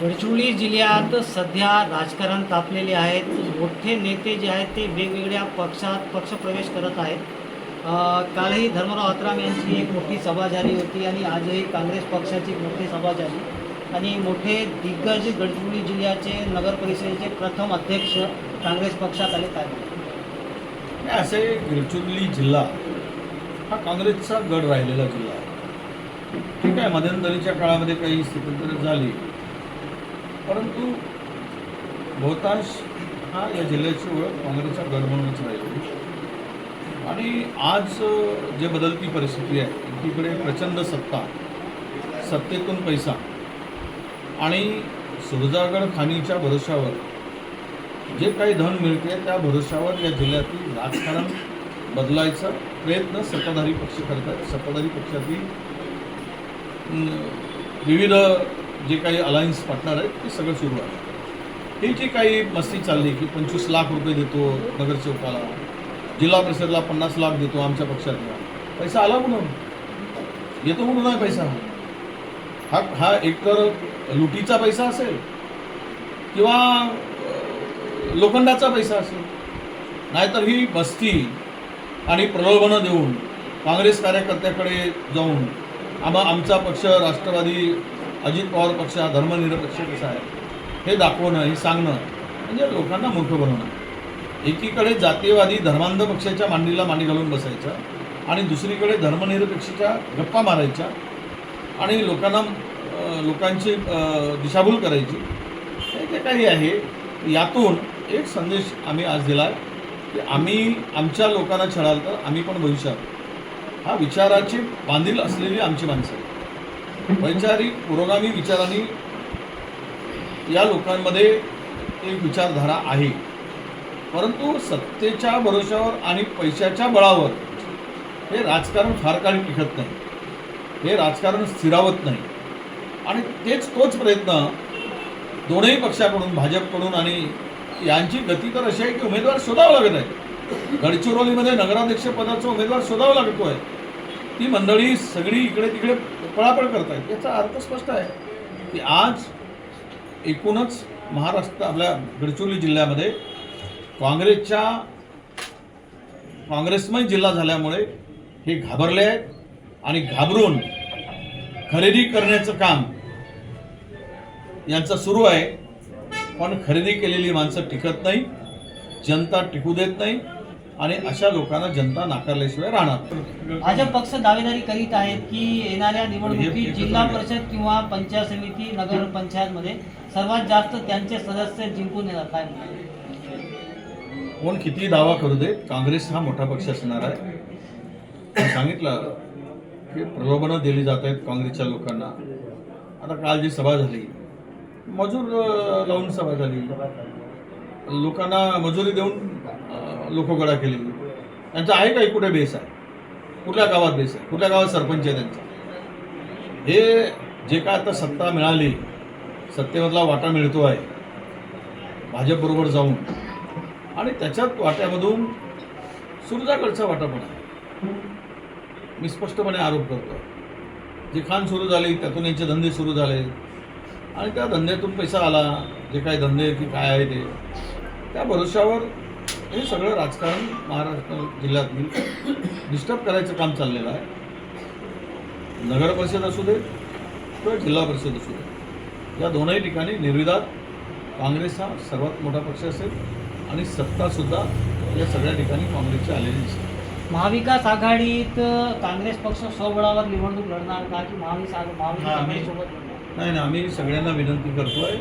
गडचिरोली जिल्ह्यात सध्या राजकारण तापलेले आहेत. मोठे नेते जे आहेत ते वेगवेगळ्या पक्षात पक्षप्रवेश करत आहेत. कालही धर्मराव अत्राम यांची एक मोठी सभा झाली होती आणि आजही काँग्रेस पक्षाची मोठी सभा झाली. आणि मोठे दिग्गज गडचिरोली जिल्ह्याचे नगर परिषदेचे प्रथम अध्यक्ष काँग्रेस पक्षात आले काय असे गडचिरोली जिल्हा हा काँग्रेसचा गड राहिलेला जिल्हा आहे. ठीक आहे मध्यंतरीच्या काळामध्ये काही स्थितंतर झाली. परंतु बहुतांश हा या जिल्ह्याची ओळख काँग्रेसचा गड म्हणूनच राहिली. आणि आज जे बदलती परिस्थिती आहे एकीकडे प्रचंड सत्ता सत्तेतून पैसा आणि सुरजागड खाणीच्या भरोशावर जे काही धन मिळते त्या भरोशावर या जिल्ह्यातील राजकारण बदलायचा प्रयत्न सत्ताधारी पक्ष करत सत्ताधारी पक्षातील विविध जे काही अलायन्स पार्टनर आहेत ते सगळं सुरू आहे. हे जे काही मस्ती चालली की पंचवीस लाख रुपये देतो नगरसेवकाला. जिल्हा परिषदला पन्नास लाख देतो आमच्या पक्षातला. पैसा आला म्हणून. येतो म्हणून आहे पैसा. हा हा एकतर लुटीचा पैसा असेल किंवा लोखंडाचा पैसा असेल. नाहीतर ही बस्ती आणि प्रलोभनं देऊन काँग्रेस कार्यकर्त्याकडे जाऊन आम्हा आमचा पक्ष राष्ट्रवादी अजित पवार पक्ष हा धर्मनिरपेक्ष कसा आहे? हे दाखवणं हे सांगणं म्हणजे लोकांना मोठं बनवणं. एकीकडे जातीयवादी धर्मांध पक्षाच्या मांडीला मांडी घालून बसायचं आणि दुसरीकडे धर्मनिरपेक्षच्या गप्पा मारायच्या आणि लोकांना लोकांची दिशाभूल करायची. हे जे काही आहे यातून एक संदेश आम्ही आज दिला आहे की आम्ही आमच्या लोकांना छळाल तर आम्ही पण भविष्यात. हा विचाराची बांधील असलेली आमची माणसं आहेत. वैचारिक पुरोगामी विचारांनी या लोकांमध्ये एक विचारधारा आहे. परंतु सत्तेच्या भरोशावर आणि पैशाच्या बळावर हे राजकारण फार काळ टिकत नाही. हे राजकारण स्थिरावत नाही. आणि तेच तोच प्रयत्न दोनही पक्षाकडून भाजपकडून आणि यांची गती तर अशी आहे की उमेदवार शोधावं लागत आहे. गडचिरोलीमध्ये नगराध्यक्षपदाचा उमेदवार शोधावा लागतो आहे ती मंडळी सगळी इकडे तिकडे पळापळ करतायत. याचा अर्थ स्पष्ट आहे की आज एकूणच महाराष्ट्र आपल्या गडचिरोली जिल्ह्यामध्ये काँग्रेसच्या काँग्रेसमय जिल्हा झाल्यामुळे हे घाबरले आहेत आणि घाबरून खरेदी करण्याचं काम यांचं सुरू आहे. पण खरेदी केलेली माणसं टिकत नाही जनता टिकू देत नाही. आणि अशा लोकांना जनता नाकारल्याशिवाय राहणार भाजप पक्ष दावेदारी करीत आहेत की येणाऱ्या निवडणुकीत जिल्हा परिषद किंवा पंचायत समिती नगर पंचायतमध्ये सर्वात जास्त त्यांचे सदस्य जिंकून येणार काय? कोण किती दावा करू दे काँग्रेस हा मोठा पक्ष असणार आहे. सांगितलं की प्रलोभनं दिली जात आहेत काँग्रेसच्या लोकांना. आता काल जी सभा झाली मजूर लावून सभा झाली. लोकांना मजुरी देऊन लोक गोळा केली त्यांचा आहे का कुठे बेस आहे. कुठल्या गावात बेस आहे? कुठल्या गावात सरपंच आहे त्यांचा? हे जे काय आता सत्ता मिळाली सत्तेमधला वाटा मिळतो आहे भाजपबरोबर जाऊन. आणि त्याच्यात वाट्यामधून सुरजाकडचा वाटा पण आहे. मी स्पष्टपणे आरोप करतो. जे खाण सुरू झाली त्यातून यांचे धंदे सुरू झाले. आणि त्या धंद्यातून पैसा आला. जे काही धंदे की काय आहे ते. त्या भरोश्यावर हे सगळं राजकारण महाराष्ट्र जिल्ह्यातील डिस्टर्ब करायचं काम चाललेलं आहे. नगर परिषद असू दे किंवा जिल्हा परिषद असू दे. या दोनही ठिकाणी निर्विवाद काँग्रेस हा सर्वात मोठा पक्ष असेल आणि सत्तासुद्धा या सगळ्या ठिकाणी काँग्रेसची आलेली दिसते. महाविकास आघाडीत काँग्रेस पक्ष स्वबळावर निवडणूक लढणार का की महाविकास आघाडीसोबत नाही ना आम्ही सगळ्यांना विनंती करतोय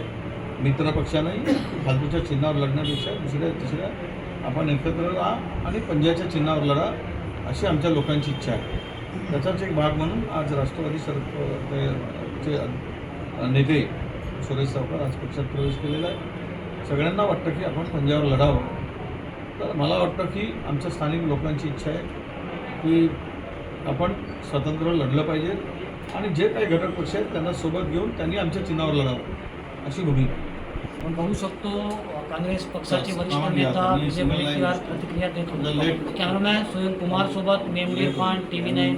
मित्र पक्षाने फालतूच्या चिन्हावर लढण्यापेक्षा दुसऱ्या तिसऱ्या आपण एकत्र राहा आणि पंजाच्या चिन्हावर लढा अशी आमच्या लोकांची इच्छा आहे. त्याचाच एक भाग म्हणून आज राष्ट्रवादी सर चे नेते सुरेश सावकार आज पक्षात प्रवेश केलेला आहे. सगळ्यांना वाटतं की आपण पंजावर लढावं. तर मला वाटतं की आमच्या स्थानिक लोकांची इच्छा आहे की आपण स्वतंत्र लढलं पाहिजे आणि जे काही घटक पक्ष आहेत त्यांना सोबत घेऊन त्यांनी आमच्या चिन्हावर लढावं अशी भूमिका आपण बघू शकतो काँग्रेस पक्षाचे वरिष्ठ नेता विजय वडेट्टीवार प्रतिक्रिया देत होते. कॅमेरामॅन सुनील कुमार सोबत मेमले खान टी व्ही नाईन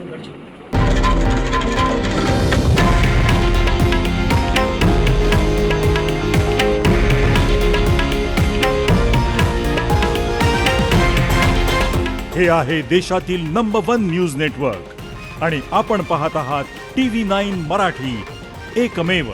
हे आहे देशातील नंबर वन न्यूज नेटवर्क आणि आपण पाहत आहात टी व्ही नाईन मराठी. एकमेव.